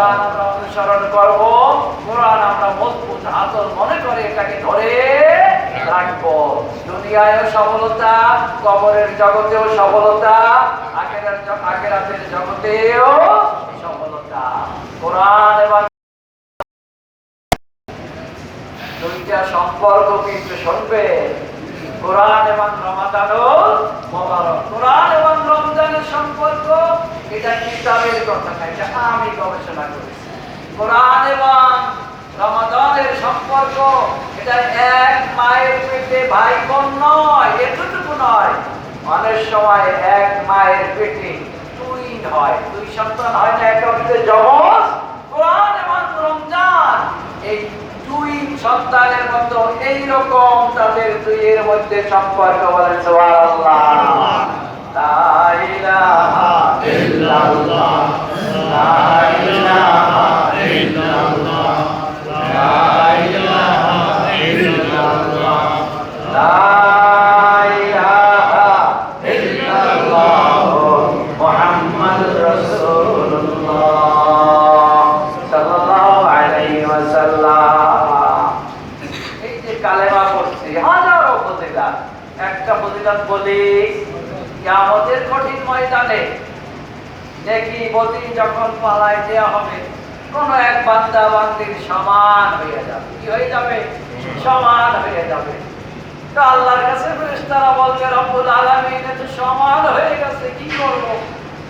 কোরআন আমরা অনুসরণ করব। কোরআন আমরা মজবুত আদর মনে করে এটাকে ধরে রাখব। দুনিয়ায়ও সফলতা, কবরের জগতেও সফলতা আখেরার জগতেও সফলতা। কোরআন এবং সম্পর্ক কিন্তু শুনবে। কোরআন এবং রমাদানও কোরআন এবং রমজানের সম্পর্ক, এটা কিতাবের কথা না, এটা আমি গবেষণা করেছি। কোরআন এবং রমাদানের সম্পর্ক, এটা এক মায়ের পেটে ভাই বোন নয়, এতটুকু নয়। অনেক সময় এক মায়ের পেটে টুইন হয়, দুই সন্তান হয় না, একটা জমজ কোরআন এবং রমজান। এই সন্তানের মতো এইরকম তাদের দুইয়ের মধ্যে সম্পর্ক বলেন সুবহানাল্লাহ লা ইলাহা ইল্লাল্লাহ লা ইলাহা ইল্লাল্লাহ লা ইলাহা ইল্লাল্লাহ লা ইলাহা ইল্লাল্লাহ মুহাম্মাদুর রাসূলুল্লাহ সাল্লাল্লাহু আলাইহি ওয়াসাল্লাম এই যে কালেমা পড়ছি হাজারো ফজিলাত একটা ফজিলাত বলি কিয়ামতের কঠিন ময়দানে দেখি বদি যখন পালায় দেয়া হবে। কোন এক বান্দা বান্দির সমান হয়ে যাবে। কি হয়ে যাবে? সমান হয়ে যাবে। তো আল্লাহর কাছে ফেরেশতারা বলবে রব্বুল আলামিন তো সমান হয়ে গেছে, কি করব?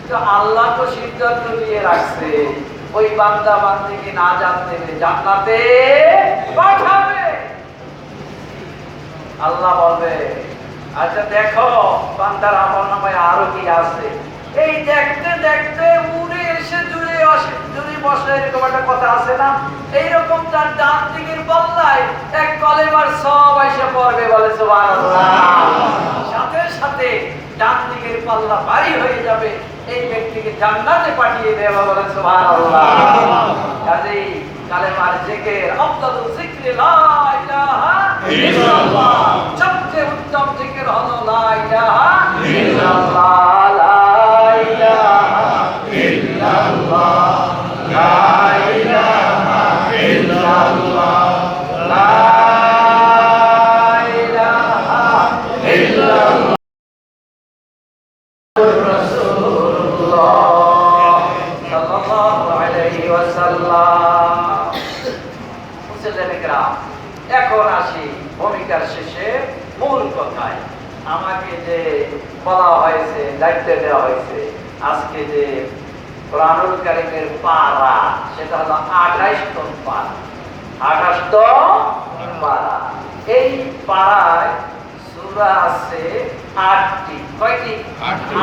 তো আল্লাহ তো সিদ্ধান্ত দিয়ে রাখছে, ওই বান্দা বান্দিকে না জানতে জান্নাতে পাঠাবে। আল্লাহ বলবে আচ্ছা দেখো, বান্দার আমল নামায় আরও কি আছে? এই দেখতে দেখতে উড়ে এসে জুড়ে আসে বসে এরকম একটা কথা আছে না, এইরকম তার ডান দিকের পাল্লায় এক কলেবার সব এসে পড়বে বলে সাথে সাথে ডান দিকের পাল্লা ভারী হয়ে যাবে, এই ব্যক্তিকে জান্নাতে পাঠিয়ে দেওয়া বলে সুবহানাল্লাহ। কাজেই কালেমার জিকির আফদালুল যিকরি লা ইলাহা ইল্লাল্লাহ। সবচেয়ে উত্তম জিকির হলো লা ইলাহা ইল্লাল্লাহ। এখন আসি ভূমিকার শেষে মূল কথায়। আমাকে যে বলা হয়েছে, দায়িত্ব দেওয়া হয়েছে, আজকে যে কোরআনুল কারিমের পারা সেটা হলো আঠাইশতম পারা। আঠাশতম পারা। এই পাড়ায় সূরা আছে আটটি। কয়টি? আটটি।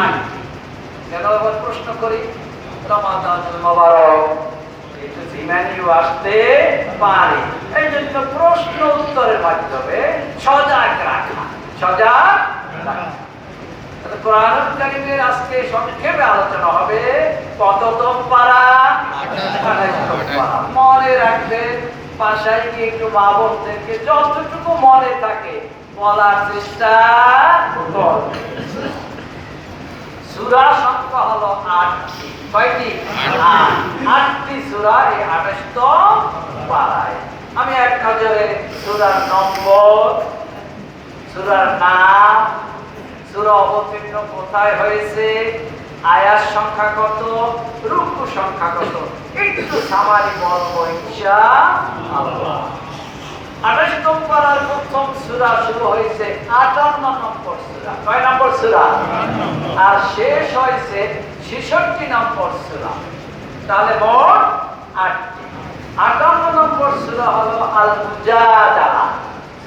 কেন আবার প্রশ্ন করি? রমাদান মোবারক। একটু জিমানিও আসতে পারে। এই জন্য প্রশ্ন উত্তরের মাধ্যমে সজাগ রাখা। সজাগ রাখা। তাহলে আজকে সংক্ষেপে আলোচনা হবে কততম পারা মনে রাখবেন বাসায় গিয়ে একটু মা বোনদেরকে যতটুকু মনে থাকে বলার চেষ্টা সূরা সংখ্যা হলো আটটি। কয়টি? আটটি সূরা এই আঠাশতম পারায় আমি এক নজরে সূরার নম্বর, সূরার নাম সূরা অবতীর্ণ কোথায় হয়েছে? আয়াত সংখ্যা কত? রুকু সংখ্যা কত? একটু সামারি বলব হয়েছে। আটান্ন নম্বর সূরা। কয় নম্বর সূরা? আর শেষ হয়েছে ছেষট্টি নম্বর সূরা। তাহলে মোট আটটি। আটান্ন নম্বর সূরা হলো আল মুজাদালা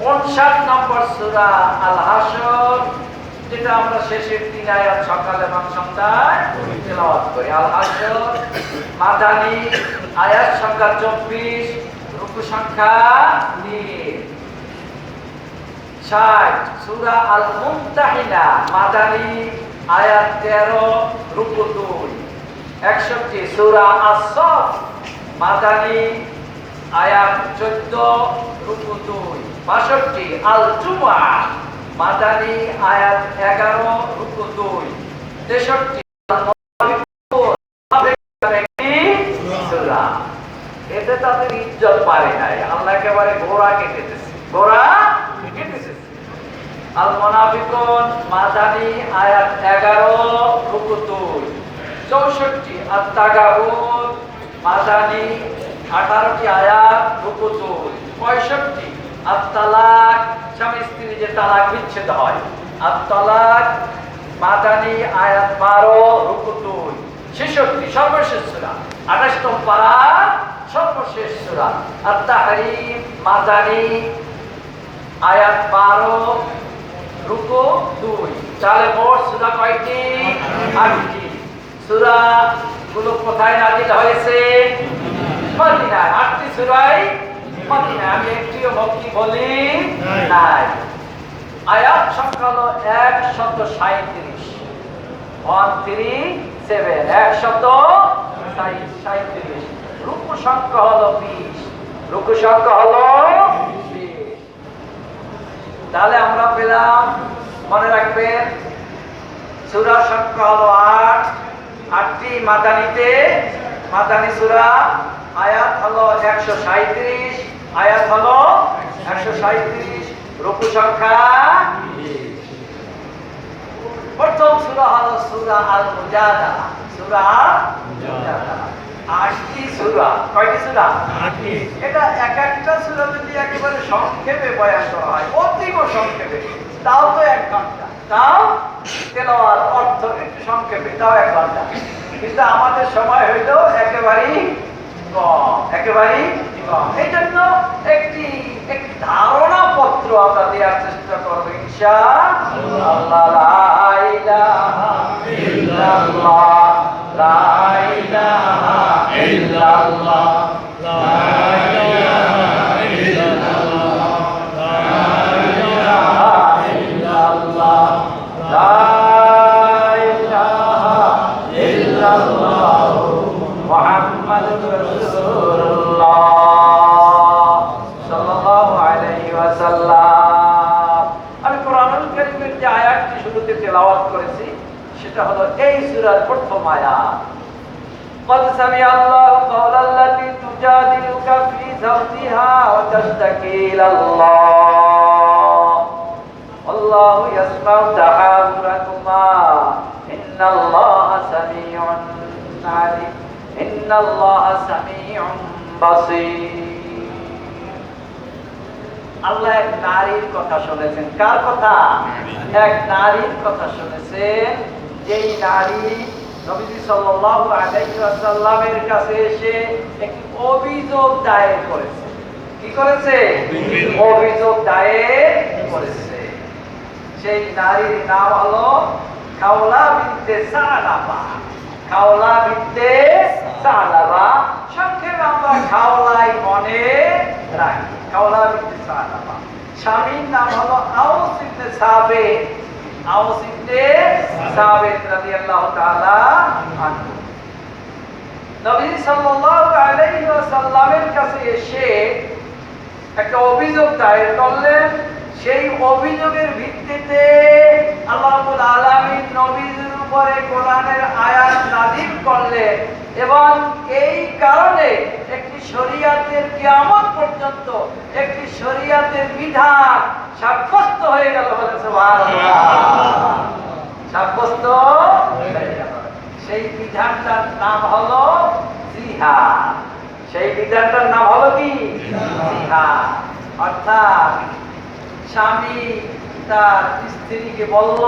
59 নম্বর সূরা আল হাসর যেটা আমরা শেষের তিন আয়াত সকাল এবং সন্ধ্যায় করি। আল হাসর মাদানি, আয়াত সংখ্যা চব্বিশ, রুকু সংখ্যা তিন। ষাট, সূরা আল মুমতাহিনা মাদানি, আয়াত তেরো, রুকু দুই। একষট্টি, সূরা আস-সফ, মাদানি, আয়াত চোদ্দ, রুকু দুই। বাষট্টি আল জুমা মাদানি, আয়াত এগারো রুকু দুই, তেষট্টি। এতে তাদের ইজ্জত পারে নাই আল্লাহ একেবারে গোড়া কেটে দিয়েছে গোড়া আল মুনাফিকুন মাদানি, আয়াত 11 রুকু 2 64 আত তাগাবুন মাদানি 18টি আয়াত রুকু 2 65 তালাক স্বামী স্ত্রী যে তালাক বিচ্ছেদ হয়। তালাক, মাদানি আয়াত 12 রুকু 2 66 সর্বশেষ সূরা। 28 তম পারা, সর্বশেষ সূরা। তাহরিম, মাদানি আয়াত 12 রুকু দুই। তাহলে মোট সুরা কয়টি? আটটি। সুরা গুলো কোথায় নাজিল হয়েছে? মদিনায়। আটটি মদিনায় আমি একটিও ভক্তি বলি নাই আয়াত সংখ্যা হলো একশত সাঁত্রিশ ওয়ান থ্রি সেভেন একশত সাঁত্রিশ রুকু সংখ্যা হলো বিশ রুকু সংখ্যা হলো তাহলে আমরা পেলাম মনে রাখবেন সূরা সংখ্যা হলো আট আটটি মাদানিতে মাদানি সুরা আয়াত হলো একশো সাঁত্রিশ আয়াত হলো একশো সাঁত্রিশ রুকু সংখ্যা প্রথম সূরা হলো সূরা আল মুজাদালা। সূরা আটটি সূরা। কয়টি সূরা? এটা এক একটা সূরা যদি একেবারে সংক্ষেপে বয়ান করা হয় অতীব সংক্ষেপে তাও তো এক ঘণ্টা। তাও তেলাওয়াত অর্থ একটু সংক্ষেপে তাও এক ঘণ্টা। কিন্তু আমাদের সময় হইল একেবারেই কম একেবারেই এই জন্য একটি একটি ধারণা পত্র আমরা দেওয়ার চেষ্টা করব ইনশা আল্লাহ। সূরার প্রথম আয়াত قد سمع الله قول التي تجادلك في زوجها وتشتكي إلى الله والله يسمع تحاوركما إن الله سميع عليم إن الله سميع بصير আল্লাহ এক নারীর কথা শুনেছেন কার কথা এক নারীর কথা শুনেছেন যেই নারী নবীজি সাল্লাল্লাহু আলাইহি ওয়াসাল্লামের কাছে এসে একটি অভিযোগ দায়ের করেছে। কি করেছে? অভিযোগ। দায়ের করেছে। সেই নারীর নাম হলো খাওলা খাওলা সংক্ষেপে আমরা খাওলাই মনে রাখি। খাওলা বিনতে সালাবা। স্বামীর নাম হলো আউস ইবনে সাবিত আউস ইবনে সাবিত রাদিয়াল্লাহু তাআলা আনহু। নবী সাল্লাল্লাহু আলাইহি ওয়াসাল্লামের কাছে এসে একটা অভিযোগ দায়ের করলেন। সেই অভিযোগের ভিত্তিতে আল্লাহ আলামিন নবীর উপরে কোরআনের আয়াত নাযিল করলেন এবং এই কারণে একটি শরীয়তের কিয়ামত পর্যন্ত, একটি শরীয়তের বিধান সাব্যস্ত হয়ে গেল সাব্যস্ত সেই বিধানটার নাম হলো জিহাদ। সেই বিধানটার নাম হলো কি? জিহাদ। অর্থাৎ স্বামী তার স্ত্রীকে বলল,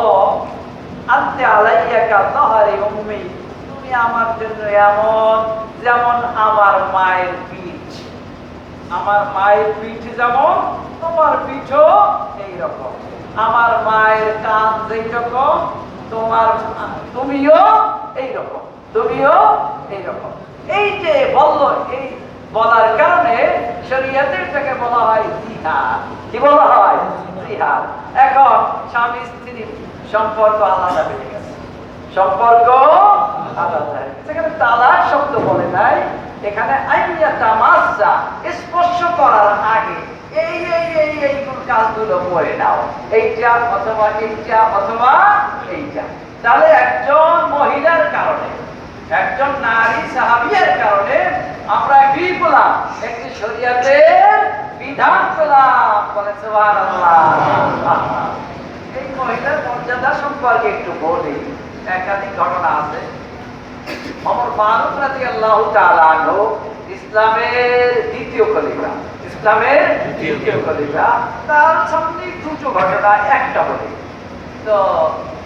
আনতে আলাইয়া কা তাহারি উম্মি, তুমি আমার জন্য এমন, যেমন আমার মায়ের পিঠ আমার মায়ের পিঠ যেমন তোমার পিঠও এই রকম আমার মায়ের কান যেই রকম তোমার তুমিও এই রকম তুমিও এই রকম এই যে বলল, এই বলার কারণে শরীয়তের থেকে বলা হয় জিহাদ। কি বলা হয়? জিহাদ। এখন স্বামী স্ত্রী সম্পর্ক আলাদা হয়ে গেছে। সম্পর্ক আলাদা সেখানে তালাক শব্দ বলে নাই। এখানে স্পর্শ করার আগে এই এই এই এই কাজগুলো করে নাও। এইটা অথবা এইটা অথবা এইটা। তাহলে একজন মহিলার কারণে, একজন নারী সাহাবিয়ার কারণে আমরা কি একটি শরিয়াতের বিধান পেলাম এই মহিলার মর্যাদা সম্পর্কে একটু বলি। একাধিক ঘটনা আছে। অমর ফারুক রাদিয়াল্লাহু তাআলা আনহু ইসলামের দ্বিতীয় খলিফা। ইসলামের দ্বিতীয় খলিফা। তার সামনে দুটো ঘটনা একটা বলি। তো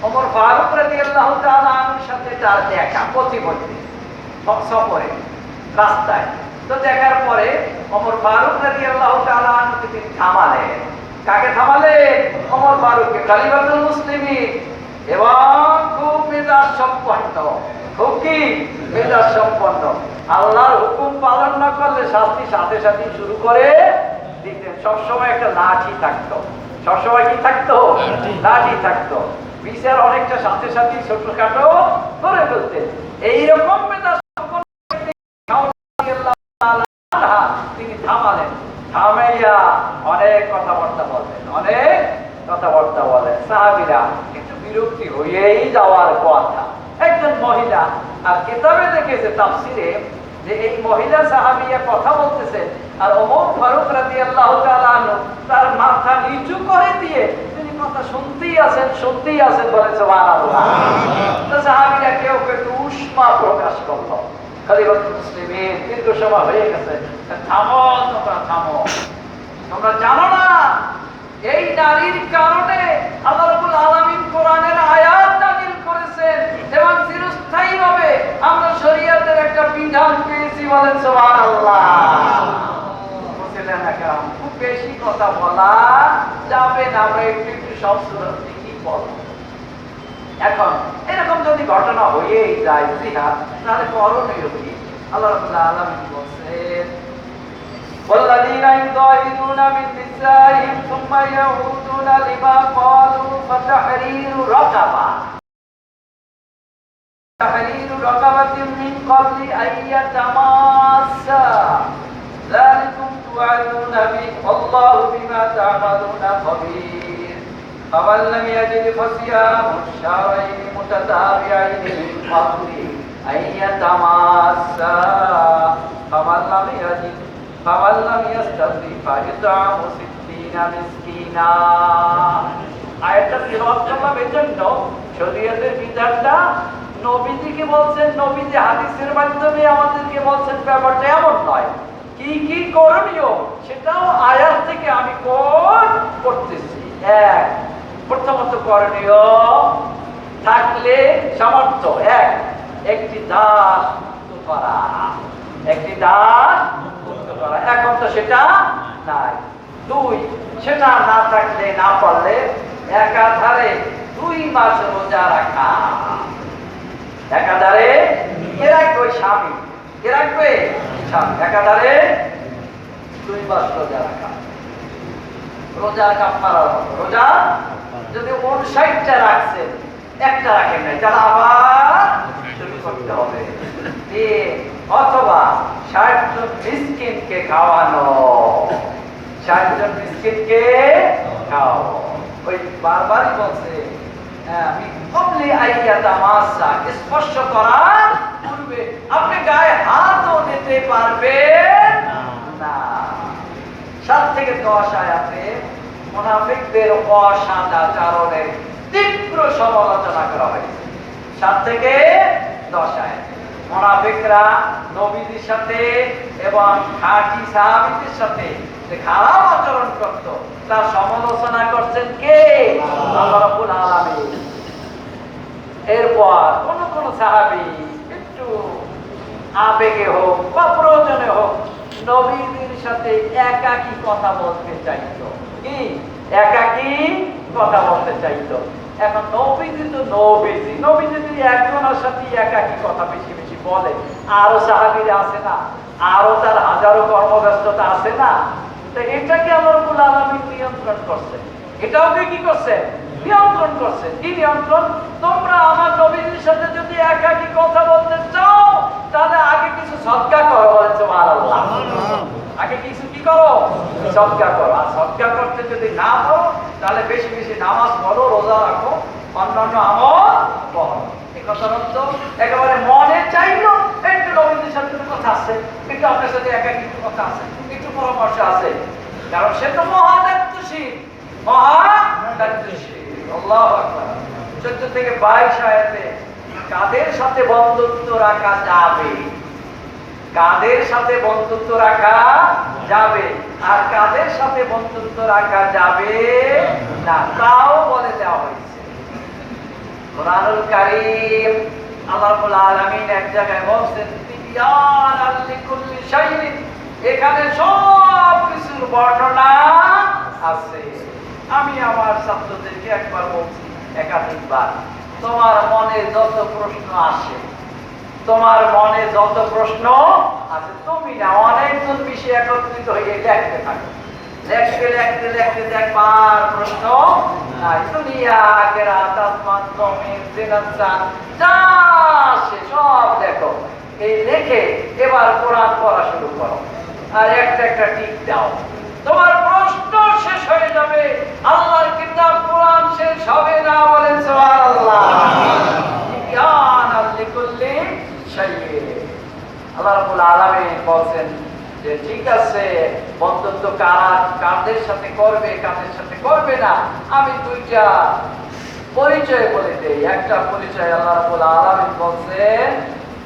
ওমর ফারুক রাদিয়াল্লাহু তাআলা আনহুর সাথে তার দেখা প্রতিমধ্যে সফরে রাস্তায়। তো দেখার পরে ওমর ফারুক তাআলা আনহুকে তিনি থামালেন। কাকে থামালেন? ওমর ফারুককে খলিফাতুল মুসলিমিন। এবং খুব মেজাজ সম্পন্ন। খুব মেজাজ সম্পন্ন। আল্লাহর হুকুম পালন না করলে শাস্তি সাথে সাথে শুরু করে দিতেন। সবসময় একটা লাঠি থাকতো। সবসময় কি থাকতো? লাঠি। থাকতো। বিচার অনেকটা সাথে সাথে ছোটখাটো করে ফেলতেন। এইরকম মেজাজ সম্পন্ন ব্যক্তি রাদিয়াল্লাহু তাআলা আনহা তিনি থামালেন। থামাইয়া অনেক কথাবার্তা অনেক কথাবার্তা বলেন সাহাবিরা কিন্তু বিরক্তি হয়েই যাওয়ার কথা। মহিলা। আর কিতাবে দেখেছে তাফসিরে যে এই মহিলা সাহাবিয়া কথা বলতেছেন, আর ওমর ফারুক তাআলা আনহু তার মাথা নিচু করে দিয়ে তিনি কথা শুনতেই আছেন শুনতেই আছেন বলে সাহাবিরা কেউ কেউ উষ্মা প্রকাশ করল। খলিফাতুল মুসলিমিন দীর্ঘ সময় হয়ে গেছে। থামো তোমরা জানো না এই নারীর কারণে আল্লাহ রাব্বুল আলামিন কোরআনের আয়াত নাযিল করেছেন এবং চিরস্থায়ীভাবে আমরা শরীয়তের একটা বিধান পেয়েছি বলেন সুবহানাল্লাহ বুঝলেন না কেন? খুব বেশি কথা বলা যাবে না আমরা একটু একটু সব সুরত কি বলবো এখন এরকম যদি ঘটনা হয়েই যায় জিহাদ তাহলে করণীয় কি আল্লাহ রাব্বুল আলামিন বলেন والذين يظاهرون من نسائهم ثم يعودون لما قالوا فتحرير رقبة تحرير رقبة من قبل أن يتماسا ذلكم توعدون به والله بما تعملون خبير فمن لم يجد فصيام الشهرين متتابعين من قبل أن يتماسا فمن لم يجد فمن لم يستطع فيطعم ستين مسكينا আয়াতটা তিলাওয়াত করলাম এজন্য শরীয়তের বিধানটা নবীজিকে বলছেন, নবীজি হাদিসের মাধ্যমে আমাদেরকে বলছেন, ব্যাপারটা এমন নয়। কি কি করণীয়? সেটাও আয়াত থেকে আমি কোট করতেছি এক, প্রথমত করণীয় থাকলে সামর্থ্য। এক, একটি দাস মুক্ত করা। একটি দাস মুক্ত করা। এখন তো সেটা নাই। দুই সেটা না থাকলে না পারলে একাধারে দুই মাস রোজা রাখা। একাধারে কে রাখবে স্বামী? কে রাখবে? স্বামী। একাধারে দুই মাস রোজা রাখা। রোজার কাপড়ার মতো। রোজা যদি উনষাটটা রাখছেন একটা রাখেন নাই তাহলে আবার শুরু করতে হবে। অথবা ষাট জন মিসকিনকে খাওয়ানো। ষাট জন মিসকিনকে খাওয়ানো ওই বারবারই বলছে হ্যাঁ, আমি কমলি আইয়া তামাশা স্পর্শ করার পূর্বে আপনি গায়ে হাতও দিতে পারবেন না। সাত থেকে দশ আয়াতে মুনাফিকদের অসদাচরণের তীব্র সমালোচনা করা হয়েছে। সাত থেকে দশ আয়াতে মুনাফিকরা নবীদের সাথে এবং খাঁটি সাহাবীদের সাথে যে খারাপ আচরণ করত, তার সমালোচনা করছেন কে? আল্লাহ রাব্বুল আলামিন। এরপর কোন কোন সাহাবী একটু আবেগে হোক বা প্রয়োজনে হোক নবীদের সাথে একাকি কথা বলতে চাইতো। কি? একাকি কথা বলতে চাইতো। এখন নবীজি তো নবীজি। নবী যদি একজনের সাথে একাকি কথা বেশি বেশি বলে, আরও সাহাবিরা আছে না? আরও তার হাজারো কর্মব্যস্ততা আছে না? তো এটাকে আমার রব্বুল আলামিন নিয়ন্ত্রণ করছে? এটাও কি করছে? নিয়ন্ত্রণ করছে। কি নিয়ন্ত্রণ? তোমরা আমার নবীজির সাথে যদি একাকি কথা বলতে চাও তাহলে আগে কিছু সৎকার করো বলেন সুবহানাল্লাহ। আগে কিছু কি করো? সৎকার করো। আর সৎকার করতে যদি না পারো তাহলে বেশি বেশি নামাজ পড়ো রোজা রাখো অন্যান্য আমল করো। এই একেবারে মনে চাইলো একটু নবীদের সাথে কথা আছে একটু আপনার সাথে একা কিছু কথা আছে একটু পরামর্শ আছে। কারণ সে তো মহাদায়িত্বশীল। মহাদায়িত্বশীল। আল্লাহ আকবার চোদ্দ থেকে বাইশ আয়াতে, কাদের সাথে বন্ধুত্ব রাখা যাবে? কাদের সাথে বন্ধুত্ব রাখা যাবে? আর কাদের সাথে বন্ধুত্ব রাখা যাবে না? তাও বলে দেওয়া হয়েছে। কোরআনুল এক জায়গায় বলছেন এখানে সব কিছুর বর্ণনা আছে। আমি আমার ছাত্রদেরকে একবার বলছি, একাধিকবার, তোমার মনে যত প্রশ্ন আসে, তোমার মনে যত প্রশ্ন আছে তুমি না, অনেকজন বিষয় একত্রিত হয়ে লেখতে থাকো। সব দেখো এই এবার কোরআন পড়া শুরু করো। আর একটা একটা টিক দাও। তোমার প্রশ্ন শেষ হয়ে যাবে। আল্লাহর কিতাব কোরআন শেষ হবে না বলেন সুবহানাল্লাহ। জ্ঞান আল্লি করলে আল্লাহ রাব্বুল আলামিন বলছেন যে, ঠিক আছে, বন্ধুত্ব কারা, কাদের সাথে করবে, কাদের সাথে করবে না, আমি দুইটা পরিচয় বলে দেই। একটা পরিচয় আল্লাহ রাব্বুল আলামিন বলছেন,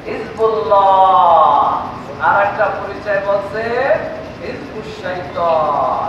হিজবুল্লাহ। আর একটা পরিচয় বলছে, হিজবুশ শাইতান।